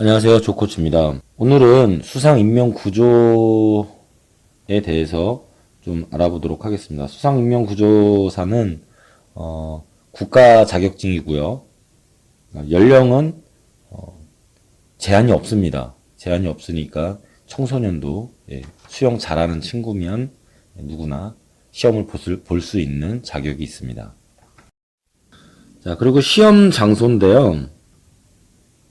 안녕하세요. 조코치입니다. 오늘은 수상 인명 구조에 대해서 좀 알아보도록 하겠습니다. 수상 인명 구조사는 어, 국가 자격증이고요. 어, 연령은 어, 제한이 없습니다. 제한이 없으니까 청소년도 예, 수영 잘하는 친구면 누구나 시험을 볼 수 있는 자격이 있습니다. 자, 그리고 시험 장소인데요.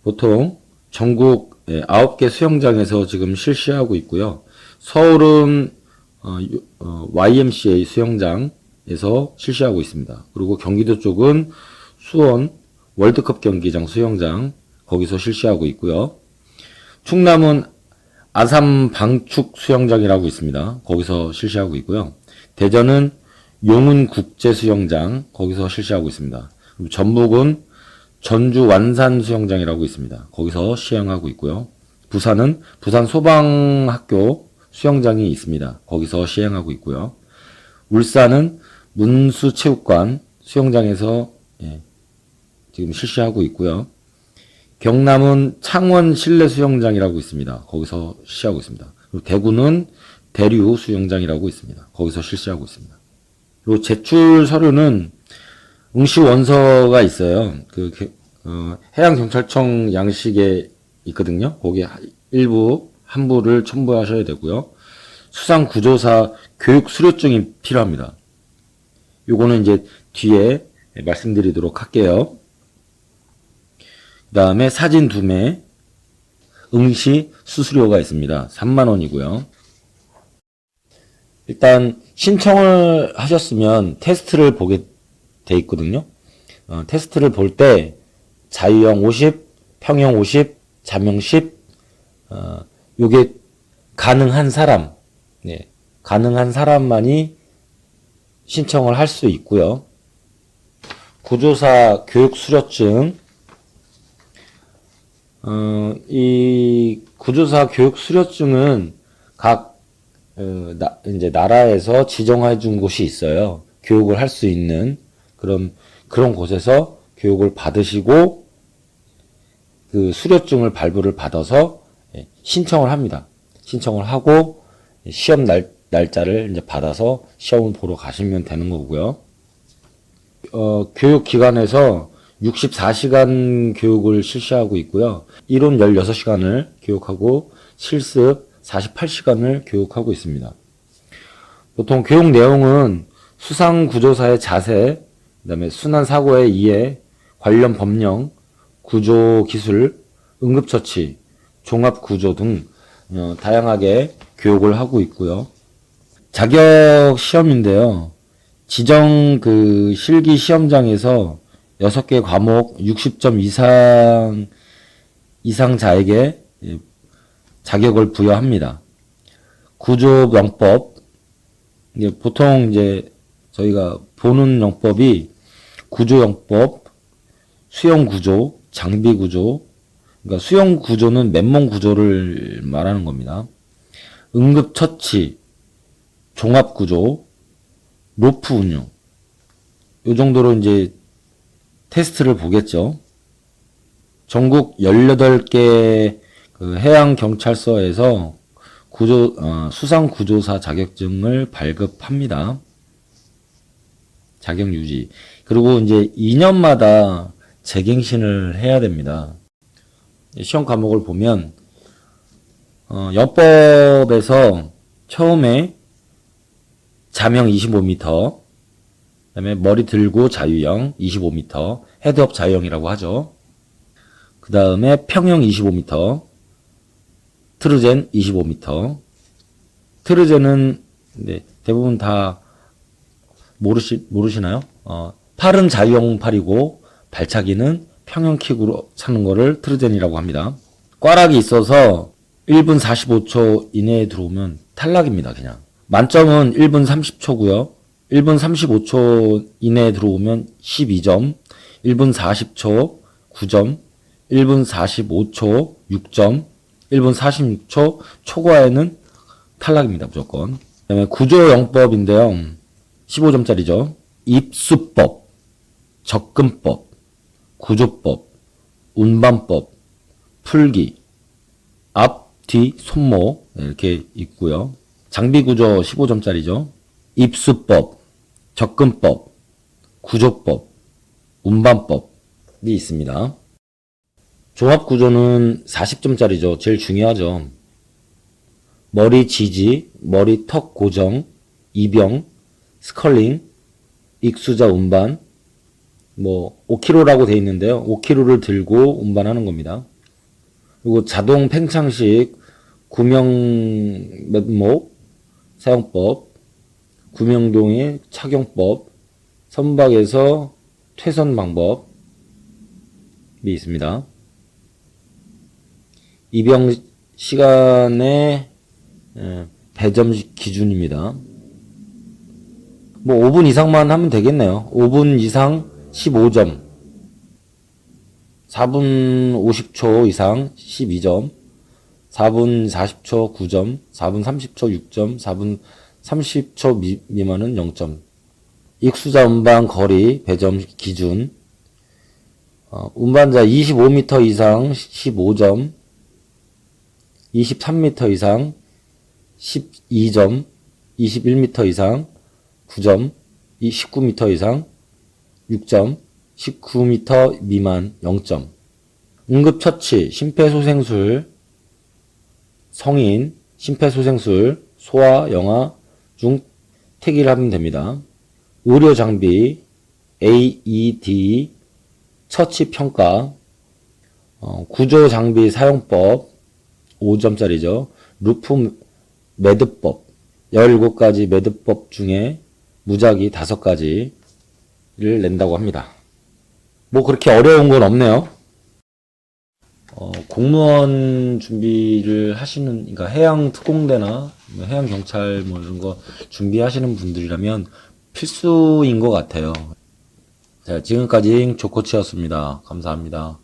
보통 전국 9개 수영장에서 지금 실시하고 있고요. 서울은 어, 유- 어, YMCA 수영장에서 실시하고 있습니다. 그리고 경기도 쪽은 수원 월드컵 경기장 수영장 거기서 실시하고 있고요. 충남은 아산 방축 수영장이라고 있습니다. 거기서 실시하고 있고요. 대전은 용운 국제 수영장 거기서 실시하고 있습니다. 전북은 전주 완산 수영장이라고 있습니다. 거기서 시행하고 있고요. 부산은 부산 소방학교 수영장이 있습니다. 거기서 시행하고 있고요. 울산은 문수체육관 수영장에서 예, 지금 실시하고 있고요. 경남은 창원 실내 수영장이라고 있습니다. 거기서 실시하고 있습니다. 그리고 대구는 대류 수영장이라고 있습니다. 거기서 실시하고 있습니다. 그리고 제출 서류는 응시 원서가 있어요. 그 개- 어, 해양 경찰청 양식에 있거든요. 거기에 하- 일부 한부를 첨부하셔야 되고요. 수상 구조사 교육 수료증이 필요합니다. 요거는 이제 뒤에 말씀드리도록 할게요. 그 다음에 사진 두 매, 응시 수수료가 있습니다. 3만 원이고요. 일단 신청을 하셨으면 테스트를 보게 돼 있거든요. 어, 테스트를 볼 때 자유형 50, 평형 50, 자명 10, 어, 요게 가능한 사람, 네, 가능한 사람만이 신청을 할 수 있고요. 구조사 교육 수료증, 어, 이 구조사 교육 수료증은 각 어, 나, 이제 나라에서 지정해 준 곳이 있어요. 교육을 할 수 있는 그런 그런 곳에서 교육을 받으시고 그 수료증을 발부를 받아서 예, 신청을 합니다. 신청을 하고 시험 날, 날짜를 이제 받아서 시험을 보러 가시면 되는 거고요. 어, 교육기관에서 64시간 교육을 실시하고 있고요. 이론 16시간을 교육하고 실습 48시간을 교육하고 있습니다. 보통 교육 내용은 수상구조사의 자세, 그 다음에 순환 사고의 이해, 관련 법령, 구조 기술, 응급처치, 종합 구조 등 어, 다양하게 교육을 하고 있고요. 자격 시험인데요. 지정 그 실기 시험장에서 6개 과목 60점 이상 이상자에게 예, 자격을 부여합니다. 구조 이게 보통 이제 저희가 보는 영법이 구조 영법, 수영 구조, 장비 구조, 그러니까 수영 구조는 맨몸 구조를 말하는 겁니다. 응급 처치, 종합 구조, 로프 운용. 요 정도로 이제 테스트를 보겠죠. 전국 18개 그 해양 경찰서에서 구조 어, 수상 구조사 자격증을 발급합니다. 자격 유지. 그리고 이제 2년마다 재갱신을 해야 됩니다. 시험 과목을 보면 어, 영법에서 처음에 자명 25m, 그다음에 머리 들고 자유형 25m, 헤드업 자유형이라고 하죠. 그 다음에 평형 25m, 트르젠 25m. 트르젠은 네, 대부분 다 모르시 모르시나요? 어, 팔은 자유형 팔이고 발차기는 평형 킥으로 차는 거를 트르젠이라고 합니다. 꽈락이 있어서 1분 45초 이내에 들어오면 탈락입니다, 그냥. 만점은 1분 30초고요. 1분 35초 이내에 들어오면 12점, 1분 40초 9점, 1분 45초 6점, 1분 46초 초과에는 탈락입니다, 무조건. 그다음에 구조 영법인데요. 15점짜리죠. 입수법, 접근법, 구조법, 운반법, 풀기, 앞, 뒤, 손목 네, 이렇게 있고요. 장비 구조 15점짜리죠. 입수법, 접근법, 구조법, 운반법이 있습니다. 종합 구조는 40점짜리죠. 제일 중요하죠. 머리 지지, 머리 턱 고정, 이병, 스컬링, 익수자 운반, 뭐 5kg라고 돼 있는데요. 5kg를 들고 운반하는 겁니다. 그리고 자동 팽창식 구명 met목 사용법, 구명동의 착용법, 선박에서 퇴선 방법이 있습니다. 입영 시간의 예, 배점 기준입니다. 뭐 5분 이상만 하면 되겠네요. 5분 이상 15점. 4분 50초 이상 12점. 4분 40초 9점. 4분 30초 6점. 4분 30초 미, 미만은 0점. 익수자 운반 거리 배점 기준. 어, 운반자 25m 이상 15점. 23m 이상 12점, 21m 이상 9점, 19m 이상 6점, 19m 미만 0점. 응급처치, 심폐소생술, 성인, 심폐소생술, 소아, 영아 중 택일 하면 됩니다. 의료 장비, AED, 처치 평가, 어, 구조 장비 사용법 5점짜리죠. 루프 매듭법 17가지 매듭법 중에 무작위 5가지를 낸다고 합니다. 뭐 그렇게 어려운 건 없네요. 어, 공무원 준비를 하시는, 그러니까 해양 특공대나 뭐 해양 경찰 뭐 이런 거 준비하시는 분들이라면 필수인 것 같아요. 자, 지금까지 조코치였습니다. 감사합니다.